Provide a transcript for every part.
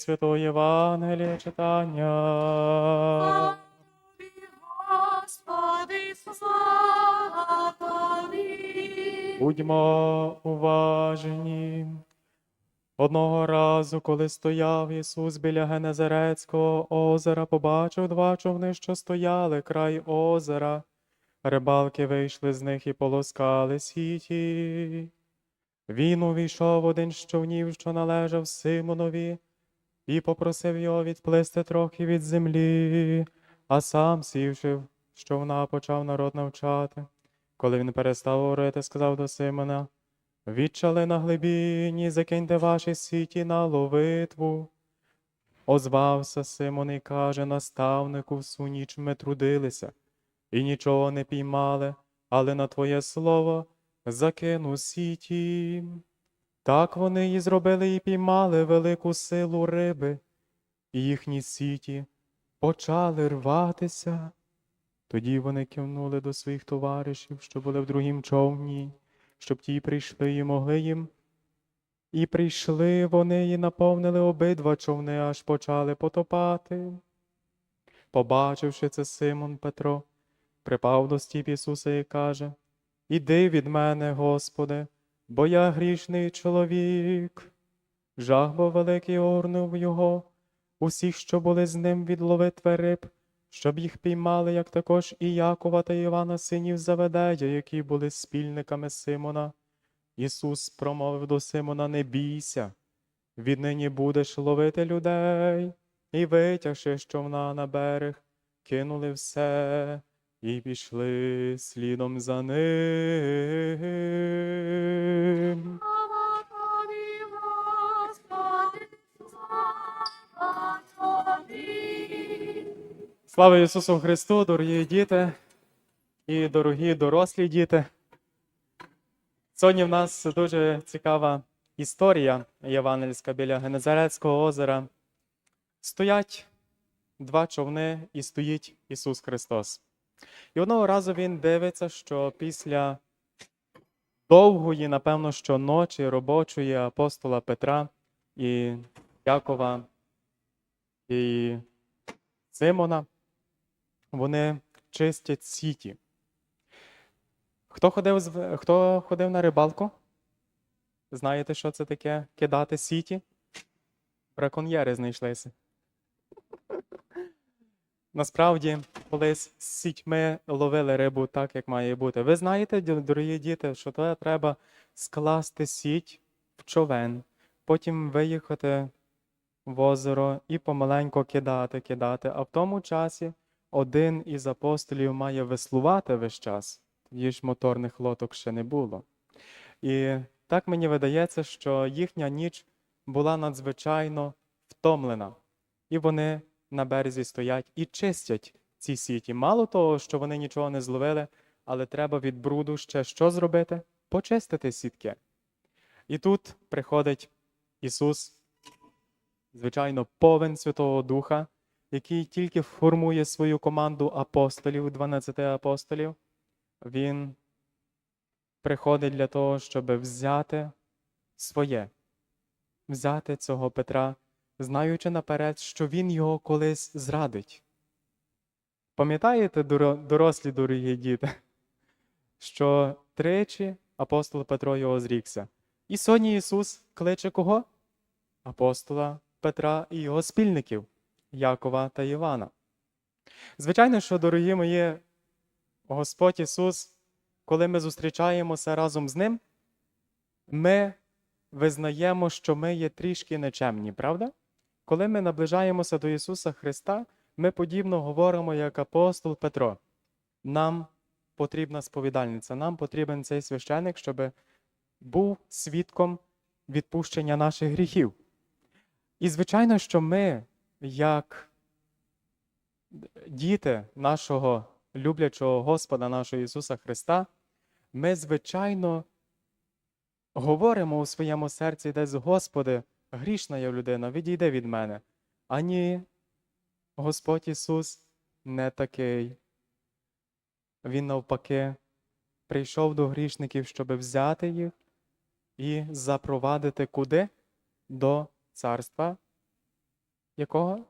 Святого Євангелія читання. Тобі, Господи, слава Тобі. Будьмо уважні. Одного разу, коли стояв Ісус біля Генезарецького озера, побачив два човни, що стояли край озера. Рибалки вийшли з них і полоскали сіті. Він увійшов один з човнів, що належав Симонові, і попросив його відплисти трохи від землі, а сам, сівши в човна, почав народ навчати. Коли він перестав говорити, сказав до Симона, Відчали на глибині, закиньте ваші сіті на ловитву. Озвався Симон і каже, наставнику, всю ніч ми трудилися, і нічого не піймали, але на твоє слово закину сіті. Так вони і зробили і піймали велику силу риби, і їхні сіті почали рватися. Тоді вони кивнули до своїх товаришів, що були в другім човні, щоб ті прийшли і могли їм. І прийшли вони і наповнили обидва човни, аж почали потопати. Побачивши це Симон Петро, припав до стіп Ісуса і каже: Іди від мене, Господи, бо я грішний чоловік. Жах бо великий огорнув його, усіх, що були з ним від ловитви риб, щоб їх піймали, як також і Якова та Івана, синів Заведея, які були спільниками Симона. Ісус промовив до Симона: Не бійся, віднині будеш ловити людей, і витягши човна на берег, кинули все і пішли слідом за ним. Слава Ісусу Христу, дорогі діти і дорогі дорослі діти. Сьогодні в нас дуже цікава історія євангельська біля Генезарецького озера. Стоять два човни і стоїть Ісус Христос. І одного разу він дивиться, що після довгої, напевно, що ночі робочої апостола Петра і Якова і Симона, вони чистять сіті. Хто ходив, хто ходив на рибалку? Знаєте, що це таке кидати сіті? Браконьєри знайшлися. Насправді, колись сітьми ловили рибу так, як має бути. Ви знаєте, дорогі діти, що то треба скласти сіть в човен, потім виїхати в озеро і помаленько кидати, кидати. А в тому часі один із апостолів має веслувати весь час. Тоді ж моторних лодок ще не було. І так мені видається, що їхня ніч була надзвичайно втомлена. І вони на березі стоять і чистять ці сіті. Мало того, що вони нічого не зловили, але треба від бруду ще що зробити? Почистити сітки. І тут приходить Ісус, звичайно, повен Святого Духа, який тільки формує свою команду апостолів, 12 апостолів. Він приходить для того, щоб взяти своє, взяти цього Петра, знаючи наперед, що він його колись зрадить. Пам'ятаєте, дорослі дорогі діти, що тричі апостол Петро його зрікся. І сьогодні Ісус кличе кого? Апостола Петра і його спільників Якова та Івана. Звичайно, що, дорогі мої, Господь Ісус, коли ми зустрічаємося разом з Ним, ми визнаємо, що ми є трішки нечемні, правда? Коли ми наближаємося до Ісуса Христа, ми подібно говоримо як апостол Петро. Нам потрібна сповідальниця, нам потрібен цей священик, щоб був свідком відпущення наших гріхів. І звичайно, що ми, як діти нашого люблячого Господа, нашого Ісуса Христа, ми, звичайно, говоримо у своєму серці десь, Господи, грішна я людина, відійди від мене. А ні, Господь Ісус не такий. Він навпаки прийшов до грішників, щоб взяти їх і запровадити куди? До Царства якого?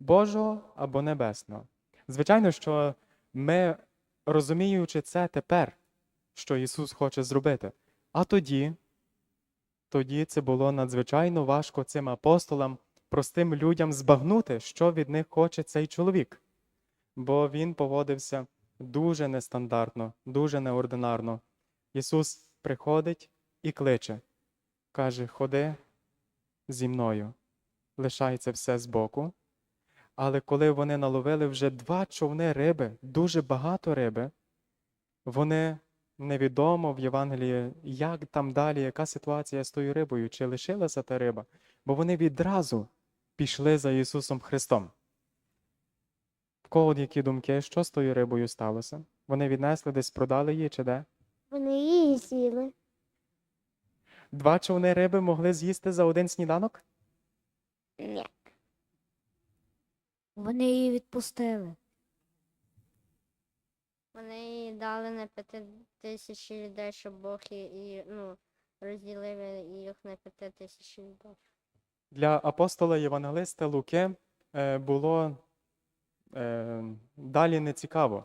Божого або небесного. Звичайно, що ми, розуміючи це тепер, що Ісус хоче зробити, а тоді, тоді це було надзвичайно важко цим апостолам, простим людям збагнути, що від них хоче цей чоловік. Бо він поводився дуже нестандартно, дуже неординарно. Ісус приходить і кличе, каже: Ходи зі мною, це все збоку. Але коли вони наловили вже два човни риби, дуже багато риби, вони невідомо в Євангелії, як там далі, яка ситуація з тою рибою, чи лишилася та риба, бо вони відразу пішли за Ісусом Христом. В кого які думки, що з тою рибою сталося? Вони віднесли десь, продали її чи де? Вони її з'їли. Два човни риби могли з'їсти за один сніданок? Ні. Вони її відпустили. Вони її дали на п'яти тисячі людей, щоб Бог і, ну, розділив їх на п'яти тисячі людей. Для апостола Євангелиста Луки е, було е, далі не цікаво.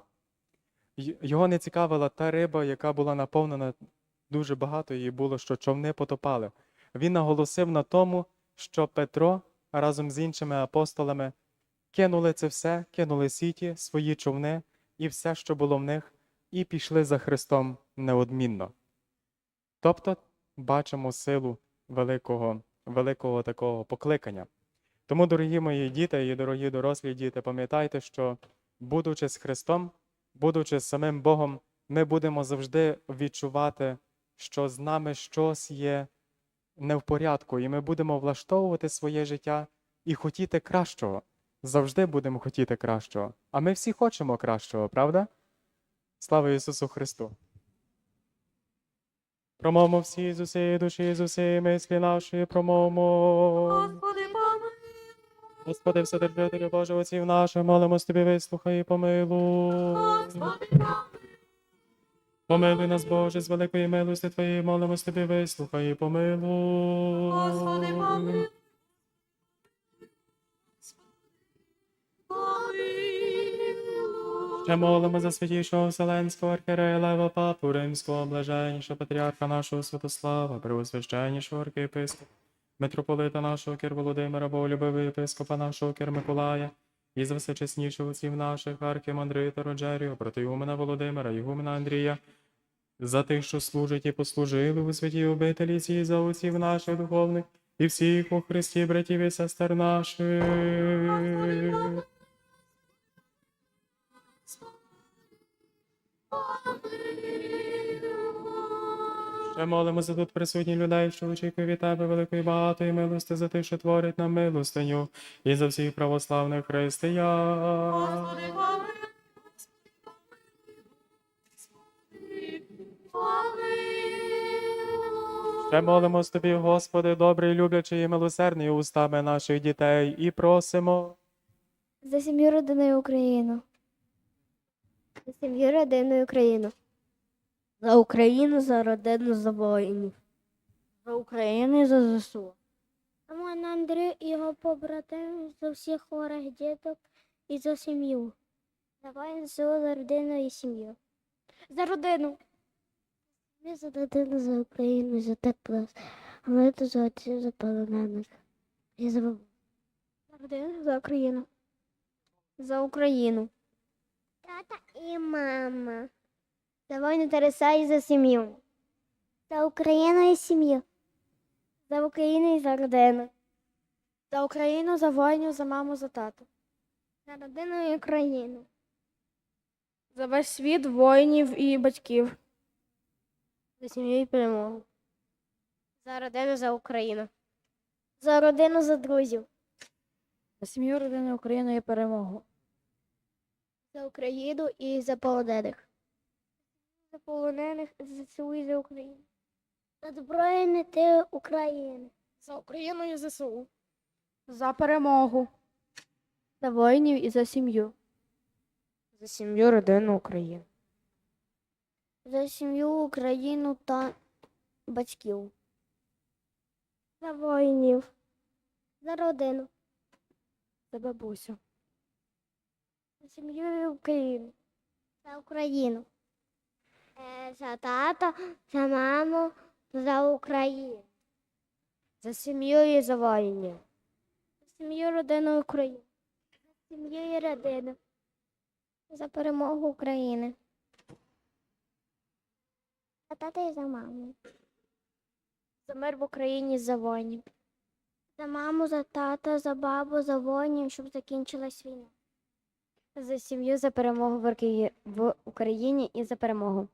Його не цікавила та риба, яка була наповнена дуже багато її було, що човни потопали. Він наголосив на тому, що Петро разом з іншими апостолами кинули це все, кинули сіті, свої човни і все, що було в них, і пішли за Христом неодмінно. Тобто бачимо силу великого, великого такого покликання. Тому, дорогі мої діти і дорогі дорослі діти, пам'ятайте, що, будучи з Христом, будучи з самим Богом, ми будемо завжди відчувати, що з нами щось є не в порядку, і ми будемо влаштовувати своє життя і хотіти кращого. Завжди будемо хотіти кращого. А ми всі хочемо кращого, правда? Слава Ісусу Христу! Промовмо всі з усієї душі, з усієї мислі нашої, промовмо. Господи, помилуй. Господи, Вседержителю Боже, отців наших, молимось Тобі, вислухай і помилуй. Господи, помилуй. Помилуй нас, Боже, з великої милости Твоєї, молимось Тобі, вислухай і помилуй. Господи, помилуй. Ще молимо за святішого Вселенського Лева Папу Римського, блаженнішого патріарха нашого Святослава, преосвященнішого архієпископа, митрополита нашого Кир Володимира, Боголюбивого єпископа нашого Кир Миколая, і за всечеснішого отців наших архімандрита Роджеріо, протиумена Володимира, Ігумена Андрія, за тих, що служать і послужили у святій обителі цій за отців наших духовних, і всіх у Христі, братів і сестер наших. Ще молимося тут присутні людей, що очікує від тебе великої багатої милости за тих, що творять нам милостиню, і за всіх православних християн. Ще молимось тобі, Господи, добрий, люблячий і милосердний устами наших дітей, і просимо. За сім'ю родиною Україну. За сім'ю родиною Україну. За Україну, за родину, за воїнів. За Україну і за ЗСУ. Мене Андрій і його побратим за всіх хворих діток і за сім'ю. За Давай за родину і сім'ю. За родину. Ми за родину, за Україну, за тепло. А ми тут за отців, за полонених. І за бабу. За родину, за Україну. За Україну. Тата і мама. За війну Тариса і за сім'ю. За Україну і сім'ю. За Україну і за родину. За Україну, за воїнів, за маму, за тату. За родину і Україну. За весь світ воїнів і батьків. За сім'ю і перемогу. За родину, за Україну. За родину, за друзів. За сім'ю родини України і перемогу. За Україну і за полонених. За полонених, за ЗСУ і за Україну. За збройні ти України. За Україну і ЗСУ. За перемогу. За воїнів і за сім'ю. За сім'ю родину України. За сім'ю Україну та батьків. За воїнів. За родину. За бабусю. За сім'ю і Україну. За Україну. Е, за тата, за маму, за Україну. За сім'ю і за воїнів. За сім'ю родину України. За сім'ю і родину. За перемогу України. За тата і за маму. За мир в Україні, за воїнів. За маму, за тата, за бабу, за воїнів, щоб закінчилась війна. За сім'ю, за перемогу в Україні і за перемогу.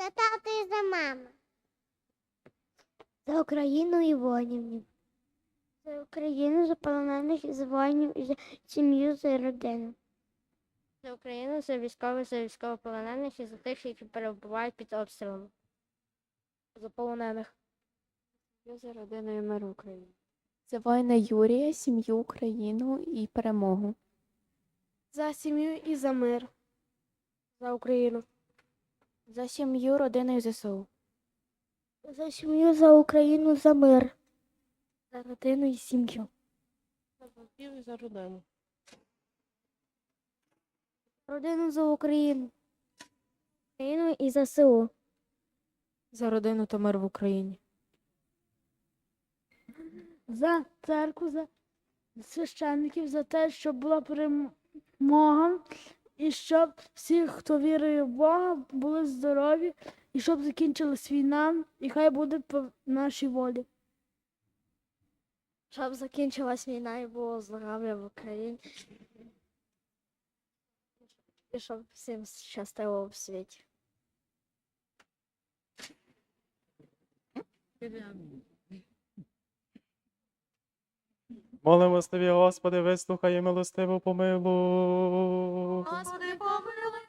За тата і за маму. За Україну і воїнів. За Україну, за полонених і за воїнів, і за сім'ю, за родину. За Україну, за військових, за військовополонених і за тих, які перебувають під обстрілами. За полонених. За родиною миру України. За воїна Юрія, сім'ю, Україну і перемогу. За сім'ю і за мир. За Україну. За сім'ю, родину і ЗСУ. За сім'ю, за Україну, за мир. За родину і сім'ю. За І за родину. Родину за Україну. Україну і за СУ. За родину та мир в Україні. за церкву, за священників, за те, щоб була перемога, і щоб всі, хто вірує в Бога, були здорові, і щоб закінчилась війна, і хай буде по нашій волі. Щоб закінчилась війна і було здоров'я в Україні. І щоб всім щастило в світі. Молимо Тобі, Господи, вислухай і милостиво помилуй. Господи, помилуй.